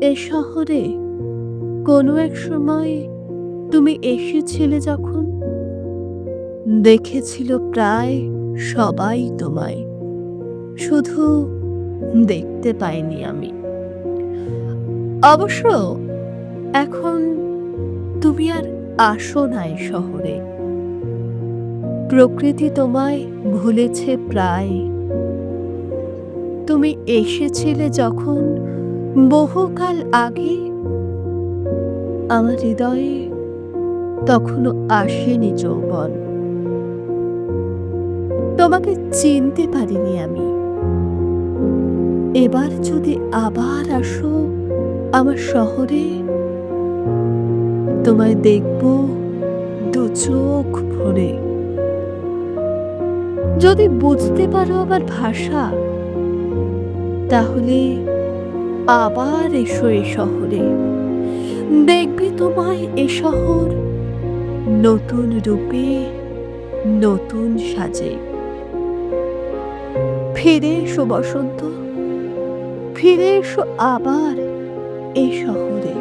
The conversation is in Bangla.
এ শহরে কোনো এক সময় তুমি এসেছিলে যখন? দেখেছিল প্রায় সবাই তোমায়। শুধু দেখতে পাইনি আমি। অবশ্য এখন তুমি আর আসো নাই শহরে। প্রকৃতি তোমায় ভুলেছে প্রায় তুমি এসেছিলে যখন বহুকাল আগে? আমার হৃদয়ে তখনও আসেনি যৌবন। তোমাকে চিনতে পারিনি আমি। এবার যদি আবার আসো আমার শহরে, তোমায় দেখব দু চোখ ভরে। যদি বুঝতে পারো আমার ভাষা তাহলে আবার এসো এ শহরে। দেখবে তোমায় এ শহর নতুন রূপে, নতুন সাজে। ফিরে এসো বসন্ত, ফিরে এসো আবার এ শহরে।